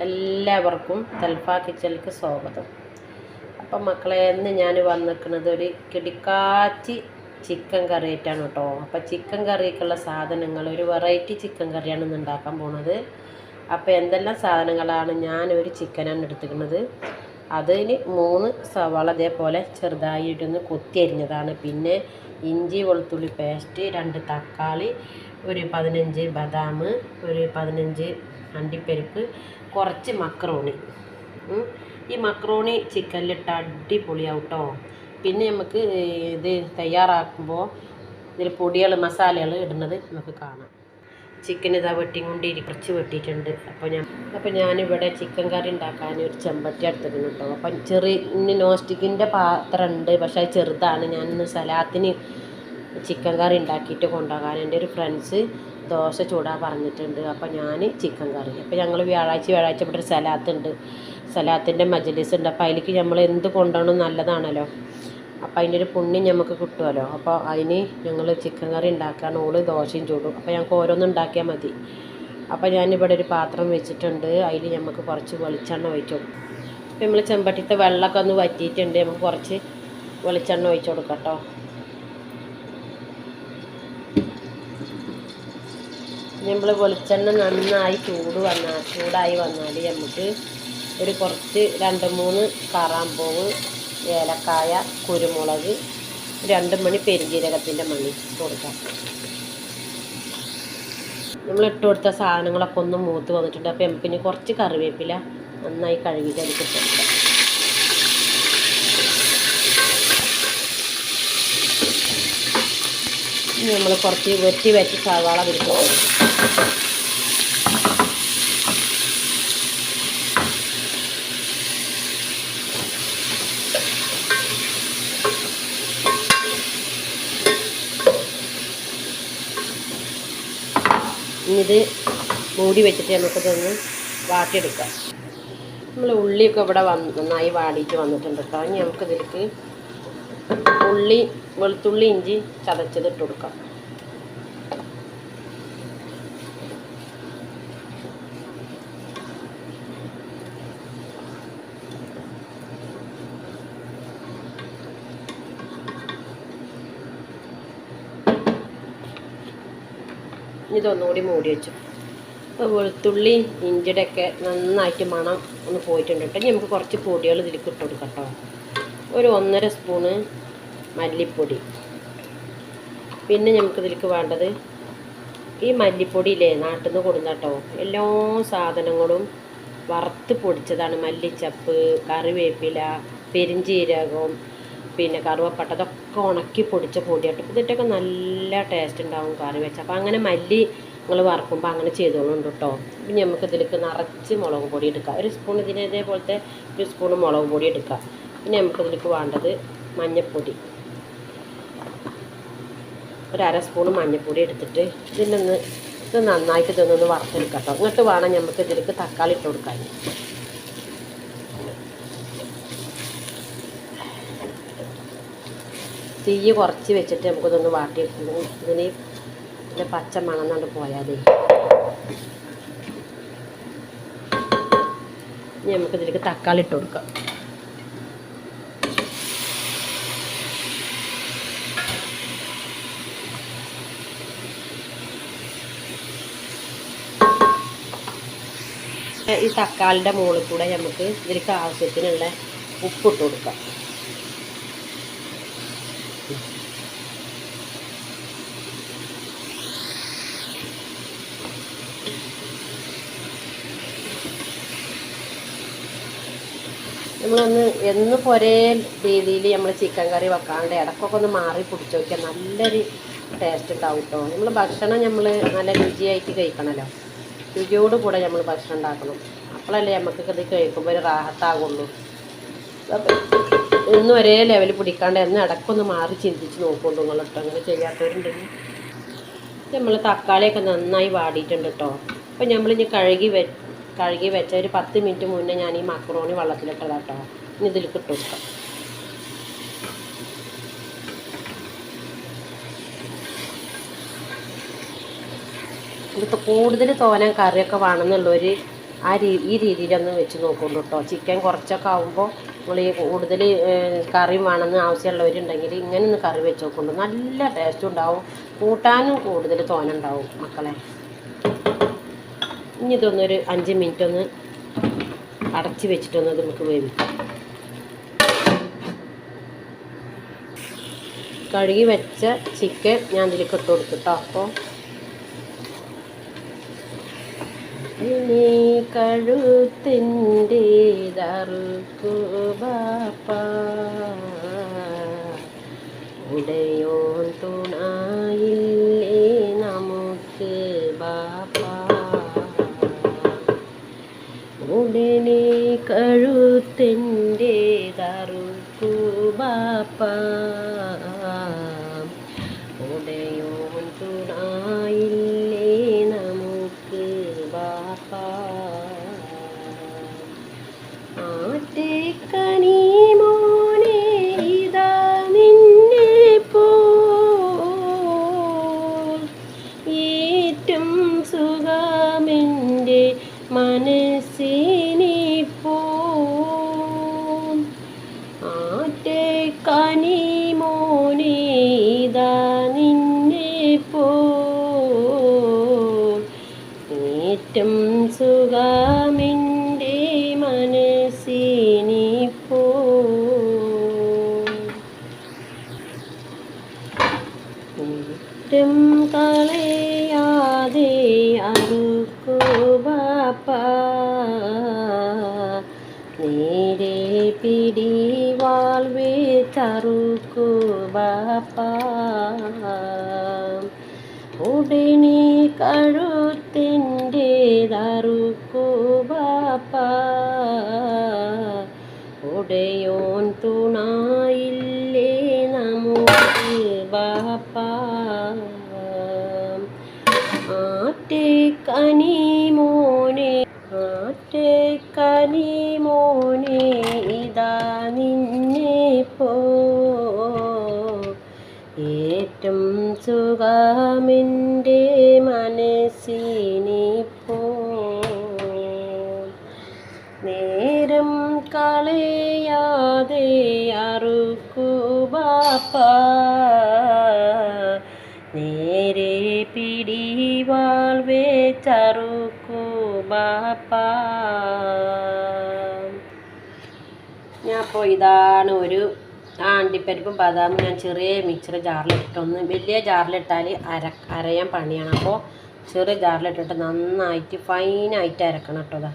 എല്ലാവർക്കും തൽഫ കിച്ചണിലേക്ക് സ്വാഗതം. അപ്പം മക്കളെ ഇന്ന് ഞാൻ വന്നിരിക്കുന്നത് ഒരു കിടിക്കാച്ചി ചിക്കൻ കറി ആയിട്ടാണ് കേട്ടോ. അപ്പം ചിക്കൻ കറിക്കുള്ള സാധനങ്ങൾ ഒരു വെറൈറ്റി ചിക്കൻ കറിയാണ് ഇന്ന് ഉണ്ടാക്കാൻ പോണത്. അപ്പോൾ എന്തെല്ലാം സാധനങ്ങളാണ് ഞാൻ ഒരു ചിക്കനാണ് എടുത്തിരിക്കുന്നത്. അതിന് മൂന്ന് സവാള അതേപോലെ ചെറുതായിട്ടൊന്ന് കൊത്തി അരിഞ്ഞതാണ്. പിന്നെ ഇഞ്ചി വെളുത്തുള്ളി പേസ്റ്റ് രണ്ട് തക്കാളി ഒരു പതിനഞ്ച് ബദാം ഒരു പതിനഞ്ച് അണ്ടിപ്പരിപ്പ് കുറച്ച് മക്രോണി. ഈ മക്രോണി ചിക്കനിലിട്ട് അടിപൊളിയാവും കേട്ടോ പിന്നെ നമുക്ക് ഇത് തയ്യാറാക്കുമ്പോൾ ഇതിൽ പൊടികൾ മസാലകൾ ഇടുന്നത് നമുക്ക് കാണാം. ചിക്കൻ ഇതാ വെട്ടിക്കൊണ്ടിരി കുറച്ച് വെട്ടിയിട്ടുണ്ട്. അപ്പോൾ ഞാൻ അപ്പോൾ ഞാനിവിടെ ചിക്കൻ കറി ഉണ്ടാക്കാൻ ഒരു ചെമ്പട്ടി എടുത്തിട്ടുണ്ട് കേട്ടോ. അപ്പം ചെറിയ നോൺ സ്റ്റിക്കിന്റെ പാത്രം ഉണ്ട് പക്ഷേ അത് ചെറുതാണ്. ഞാനിന്ന് സലാത്തിന് ചിക്കൻ കറി ഉണ്ടാക്കിയിട്ട് കൊണ്ടുപോകാൻ എന്റെ ഒരു ഫ്രണ്ട്സ് ദോശ ചൂടാൻ പറഞ്ഞിട്ടുണ്ട്. അപ്പോൾ ഞാൻ ചിക്കൻ കറി. അപ്പോൾ ഞങ്ങൾ വ്യാഴാഴ്ച വ്യാഴാഴ്ച ഇവിടെ ഒരു സലാത്തുണ്ട്. സലാത്തിന്റെ മജലിസ് ഉണ്ട്. അപ്പോൾ അതിലേക്ക് നമ്മൾ എന്ത് കൊണ്ടുപോകണം നല്ലതാണല്ലോ. അപ്പോൾ അതിന്റെ ഒരു പുണ്യം നമുക്ക് കിട്ടുമല്ലോ. അപ്പോൾ അതിന് ഞങ്ങൾ ചിക്കൻ കറി ഉണ്ടാക്കാൻ ഓൾ ദോശയും ചൂടും. അപ്പോൾ ഞങ്ങൾക്ക് ഓരോന്നും ഉണ്ടാക്കിയാൽ മതി. അപ്പോൾ ഞാനിവിടെ ഒരു പാത്രം വെച്ചിട്ടുണ്ട്. അതിൽ നമുക്ക് കുറച്ച് വെളിച്ചെണ്ണ ഒഴിച്ചു കൊടുക്കും. അപ്പോൾ നമ്മൾ ചെമ്പട്ടിത്തെ വെള്ളമൊക്കെ ഒന്ന് വറ്റിയിട്ടുണ്ട്. നമുക്ക് കുറച്ച് വെളിച്ചെണ്ണ ഒഴിച്ചു കൊടുക്കാം കേട്ടോ. നമ്മൾ വെളിച്ചെണ്ണ നന്നായി ചൂട് വന്നാൽ ചൂടായി വന്നാൽ നമുക്ക് ഒരു കുറച്ച് രണ്ട് മൂന്ന് കാറാമ്പൂവ് ഏലക്കായ കുരുമുളക് രണ്ട് മണി പെരുജീരകത്തിന്റെ മണി കൊടുക്കാം. നമ്മൾ ഇട്ട് കൊടുത്ത സാധനങ്ങളൊക്കെ ഒന്ന് മൂത്ത് വന്നിട്ടുണ്ട്. അപ്പോൾ നമുക്ക് ഇനി കുറച്ച് കറിവേപ്പില നന്നായി കഴുകിയിട്ട് അതിലേക്ക് ഇട്ട് കൊടുക്കാം ഇനി നമ്മൾ കുറച്ച് വെട്ടി വെച്ച സവാള പിടിച്ചു ഇത് മൂടി വെച്ചിട്ട് നമുക്കിതൊന്ന് വാട്ടിയെടുക്കാം. നമ്മൾ ഉള്ളിയൊക്കെ ഇവിടെ വന്ന് നന്നായി വാടിയിട്ട് വന്നിട്ടുണ്ട് കേട്ടോ. ഇനി നമുക്കിതിലേക്ക് ഉള്ളി വെളുത്തുള്ളി ഇഞ്ചി ചതച്ചത് ഇട്ട് കൊടുക്കാം. ഇതൊന്നുകൂടി മൂടി വെച്ചു. അപ്പോൾ വെളുത്തുള്ളി ഇഞ്ചിയുടെ ഒക്കെ നന്നായിട്ട് മണം ഒന്ന് പോയിട്ടുണ്ട് കേട്ടോ. നമുക്ക് കുറച്ച് പൊടികൾ ഇതിലേക്ക് ഇട്ട് കൊടുക്കാം കേട്ടോ. ഒരു ഒന്നര സ്പൂണ് മല്ലിപ്പൊടി. പിന്നെ നമുക്ക് ഇതിലേക്ക് വേണ്ടത് ഈ മല്ലിപ്പൊടിയില്ലേ നാട്ടിൽ നിന്ന് കൊടുന്നട്ടോ. എല്ലാ സാധനങ്ങളും വറുത്ത് പൊടിച്ചതാണ്. മല്ലിച്ചപ്പ് കറിവേപ്പില പെരിഞ്ചീരകം പിന്നെ കറുവപ്പട്ട അതൊക്കെ ഉണക്കി പൊടിച്ച പൊടിയാട്ടോ. ഇതിന്റെയൊക്കെ നല്ല ടേസ്റ്റ് ഉണ്ടാവും കറി വെച്ച്. അപ്പോൾ അങ്ങനെ മല്ലി നിങ്ങൾ വറക്കുമ്പോൾ അങ്ങനെ ചെയ്തോളുണ്ട് കേട്ടോ ഇനി നമുക്ക് ഇതിലേക്ക് നിറച്ച് മുളക് പൊടി എടുക്കാം ഒരു സ്പൂൺ ഇതിന് ഇതേപോലത്തെ ഒരു സ്പൂൺ മുളക് പൊടി എടുക്കാം പിന്നെ നമുക്കിതിലേക്ക് വേണ്ടത് മഞ്ഞൾപ്പൊടി ഒരു അര സ്പൂൺ മഞ്ഞൾപ്പൊടി എടുത്തിട്ട് ഇതിനൊന്ന് ഇത് നന്നായിട്ട് ഇതൊന്നൊന്ന് വറുത്തെടുക്കാം കേട്ടോ എന്നിട്ട് വേണം നമുക്ക് ഇതിലേക്ക് തക്കാളി ഇട്ട് കൊടുക്കാൻ. തീ കുറച്ച് വെച്ചിട്ട് നമുക്കിതൊന്ന് വാട്ടിയെടുക്കുന്നു ഇതിന് ഇതിന്റെ പച്ച മണന്നുകൊണ്ട് പോയാലേ ഇനി നമുക്ക് ഇതിലേക്ക് തക്കാളി ഇട്ട് കൊടുക്കാം. ഈ തക്കാളിന്റെ മുകളിൽ കൂടെ നമുക്ക് ഇതിലേക്ക് ആവശ്യത്തിനുള്ള ഉപ്പിട്ട് കൊടുക്കാം. നമ്മളൊന്ന് എന്ന് ഒരേ രീതിയിൽ നമ്മൾ ചിക്കൻ കറി വെക്കാണ്ട് ഇടക്കൊക്കെ ഒന്ന് മാറി പിടിച്ച് നോക്കിയാൽ നല്ലൊരു ടേസ്റ്റ് ഉണ്ടാവും കേട്ടോ നമ്മൾ ഭക്ഷണം നമ്മൾ നല്ല രുചിയായിട്ട് കഴിക്കണമല്ലോ രുചിയോട് കൂടെ നമ്മൾ ഭക്ഷണം ഉണ്ടാക്കണം. അപ്പോഴല്ലേ നമുക്ക് ഇത് കഴിക്കുമ്പോൾ ഒരു റാഹത്താകുള്ളൂ. ഒന്നും ഒരേ ലെവലിൽ പിടിക്കാണ്ട് എന്ന് ഇടയ്ക്കൊന്ന് മാറി ചിന്തിച്ച് നോക്കുള്ളൂ നിങ്ങൾ കേട്ടോ അങ്ങനെ ചെയ്യാത്തവരുണ്ടെങ്കിൽ നമ്മൾ തക്കാളിയൊക്കെ നന്നായി വാടിയിട്ടുണ്ട് കേട്ടോ. അപ്പോൾ നമ്മൾ ഇനി കഴുകി വെ കഴുകി വെച്ച ഒരു പത്ത് മിനിറ്റ് മുന്നേ ഞാൻ ഈ മക്രോണി വെള്ളത്തിലിട്ടതാട്ടോ. ഇനി ഇതിലേക്ക് ഇട്ട് കൊടുക്കാം കൂടുതൽ തോനാൻ കറിയൊക്കെ വേണമെന്നുള്ളവർ ആ രീ ഈ രീതിയിലൊന്ന് വെച്ച് നോക്കുള്ളൂ കേട്ടോ. ചിക്കൻ കുറച്ചൊക്കെ ആകുമ്പോൾ നമ്മൾ ഈ കൂടുതൽ കറി വേണമെന്ന് ആവശ്യമുള്ളവരുണ്ടെങ്കിൽ ഇങ്ങനെ ഒന്ന് കറി വെച്ച് നോക്കുള്ളൂ നല്ല ടേസ്റ്റ് ഉണ്ടാവും. കൂട്ടാനും കൂടുതൽ തോന ഉണ്ടാവും മക്കളെ. ഇനി ഇതൊന്നൊരു അഞ്ച് മിനിറ്റ് ഒന്ന് അടച്ച് വെച്ചിട്ടൊന്ന് ഇത് നമുക്ക് വേവിക്കാം. കഴുകി വെച്ച ചിക്കൻ ഞാൻ ഇതിലേക്ക് ഇട്ട് കൊടുത്തിട്ടോ അപ്പോൾ ഇനി കഴുത്തിന്റെ ദറുക്കു ബാപ്പ. ഉടയോൻ തുണായില്ലേ നമുക്ക് ബാപ്പ. ഉടനെ കഴുത്തിന്റെ ദറുക്കു ബാപ്പ. ഉടയോൻ ഏറ്റം സുഖമെന്റെ മനസ്സിനിപ്പോ. കുറ്റം കളയാതെ അറുക്കോ ബാപ്പ. നേരെ പിടി വാൾവേ തറുക്കോ ബാപ്പ. ഉടനെ കഴുത്തിന്റെ ദറുക്കു ബാപ്പ ഉടയോൻ തുണായില്ലേ നമുക്ക് ബാപ്പ ആറ്റെ കനി മോനെ ആറ്റെ കനി മോനെ ഇതാ നിന്നെ പോ. ഏറ്റം സുഖമെന്റെ മനസ്സിനിപ്പോ കളയാതെ അറുക്കു ബാപ്പ. നേരെ പിടിവാൾ വെച്ചറുക്കു ബാപ്പ. ഞാൻ അപ്പോൾ ഇതാണ് ഒരു ആണ്ടിപ്പരിപ്പും ബദാമും ഞാൻ ചെറിയ മിക്സർ ജാറിലിട്ടൊന്ന് വലിയ ജാറിലിട്ടാൽ അര അരയാൻ പണിയാണ്. അപ്പോൾ ചെറിയ ജാറിലിട്ടിട്ട് നന്നായിട്ട് ഫൈനായിട്ട് അരക്കണം കേട്ടോ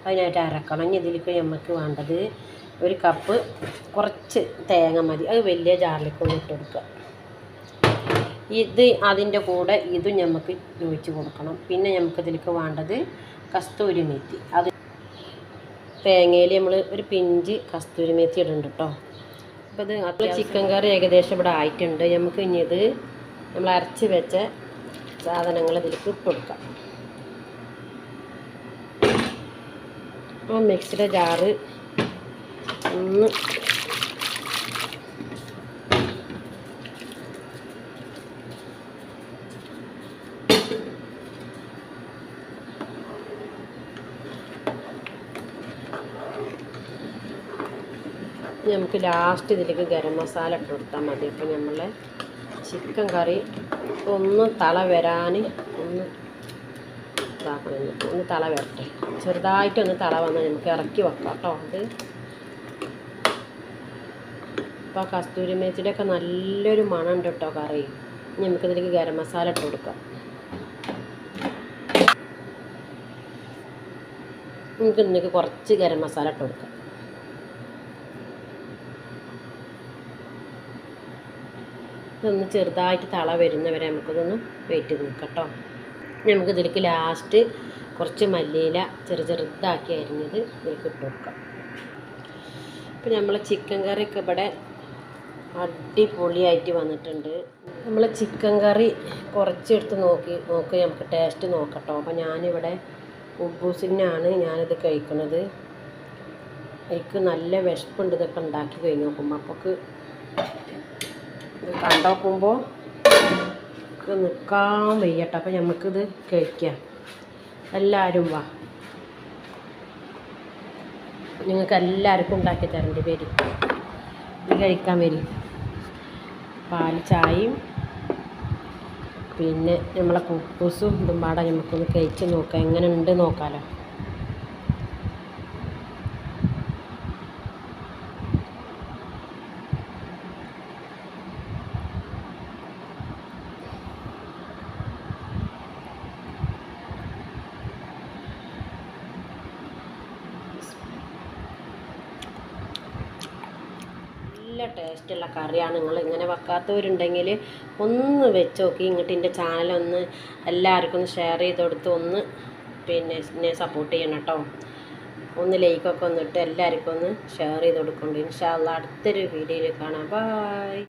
അതാ ഫൈനായിട്ട് അരക്കണം. ഇനി ഇതിലേക്ക് നമുക്ക് വേണ്ടത് ഒരു കപ്പ് കുറച്ച് തേങ്ങ മതി. അത് വലിയ ജാറിലേക്ക് ഇട്ട് കൊടുക്കുക. ഇത് അതിന്റെ കൂടെ ഇതും നമുക്ക് ഒഴിച്ച് കൊടുക്കണം. പിന്നെ നമുക്ക് ഇതിലേക്ക് വേണ്ടത് കസ്തൂരി മേത്തി. അത് തേങ്ങയിൽ നമ്മൾ ഒരു പിഞ്ച് കസ്തൂരി മേത്തി ഇടുന്നുണ്ട് കേട്ടോ അപ്പോൾ ഇത് അപ്പോൾ ചിക്കൻ കറി ഏകദേശം ഇവിടെ ആയിട്ടുണ്ട്. നമുക്ക് ഇനി ഇത് നമ്മൾ അരച്ച് വെച്ച സാധനങ്ങൾ ഇതിലേക്ക് ഇട്ട് കൊടുക്കാം. ആ മിക്സിയുടെ ജാറ് ഒന്ന് നമുക്ക് ലാസ്റ്റ് ഇതിലേക്ക് ഗരം മസാല ഇട്ട് കൊടുത്താൽ മതി. അപ്പോൾ നമ്മളെ ചിക്കൻ കറി ഒന്ന് തള വരാൻ ഒന്ന് ഇതാക്കണം. ഒന്ന് തള വരട്ടെ. ചെറുതായിട്ടൊന്ന് തല വന്നാൽ നമുക്ക് ഇറക്കി വെക്കാം കേട്ടോ അത്. അപ്പോൾ കസ്തൂരി മേച്ചിന്റെ നല്ലൊരു മണമുണ്ട് കേട്ടോ കറി. ഇനി നമുക്കിതിലേക്ക് ഗരം മസാല ഇട്ട് കൊടുക്കാം. നമുക്ക് ഇതിലേക്ക് കുറച്ച് ഗരം മസാല ഇട്ട് കൊടുക്കാം. ഇതൊന്ന് ചെറുതായിട്ട് തള വരുന്നവരെ നമുക്കിതൊന്ന് വെയിറ്റ് നോക്കാം കേട്ടോ. നമുക്ക് ഇതിലേക്ക് ലാസ്റ്റ് കുറച്ച് മല്ലിയില ചെറു ചെറുതാക്കി അരിഞ്ഞത് ഇതിലേക്ക് ഇട്ട് കൊടുക്കാം. ഇപ്പം നമ്മൾ ചിക്കൻ കറിയൊക്കെ ഇവിടെ അടിപൊളിയായിട്ട് വന്നിട്ടുണ്ട്. നമ്മൾ ചിക്കൻ കറി കുറച്ചെടുത്ത് നോക്കി നോക്കി നമുക്ക് ടേസ്റ്റ് നോക്കട്ടോ. അപ്പോൾ ഞാനിവിടെ ഉബൂസിനാണ് ഞാനിത് കഴിക്കുന്നത് എനിക്ക് നല്ല വിശപ്പുണ്ട് ഇതൊക്കെ ഉണ്ടാക്കി കഴിഞ്ഞ് നോക്കുമ്പോൾ അപ്പോൾക്ക് ഇത് കണ്ടോക്കുമ്പോൾ നിൽക്കാൻ വയ്യട്ടോ. അപ്പം നമുക്കിത് കഴിക്കാം. എല്ലാവരും വാ. നിങ്ങൾക്ക് എല്ലാവർക്കും ഉണ്ടാക്കി തരേണ്ടി വരും ഇത് കഴിക്കാൻ വരും. പാൽ ചായയും പിന്നെ നമ്മളെ കുക്കൂസും ഇതും പാടെ നമുക്കൊന്ന് കഴിച്ച് നോക്കാം. എങ്ങനെ ഉണ്ട് നോക്കാമല്ലോ നല്ല ടേസ്റ്റുള്ള കറിയാണ്. നിങ്ങൾ ഇങ്ങനെ വെക്കാത്തവരുണ്ടെങ്കിൽ ഒന്ന് വെച്ച് നോക്കി ഇങ്ങോട്ട് എന്റെ ചാനലൊന്ന് എല്ലാവർക്കും ഒന്ന് ഷെയർ ചെയ്ത് കൊടുത്ത് ഒന്ന് പിന്നെ എന്നെ സപ്പോർട്ട് ചെയ്യണം കേട്ടോ ഒന്ന് ലൈക്കൊക്കെ ഒന്നിട്ട് എല്ലാവർക്കും ഒന്ന് ഷെയർ ചെയ്ത് കൊടുക്കുന്നുണ്ട് ഇൻഷാല്ല അടുത്തൊരു വീഡിയോയിൽ കാണാം. ബായ്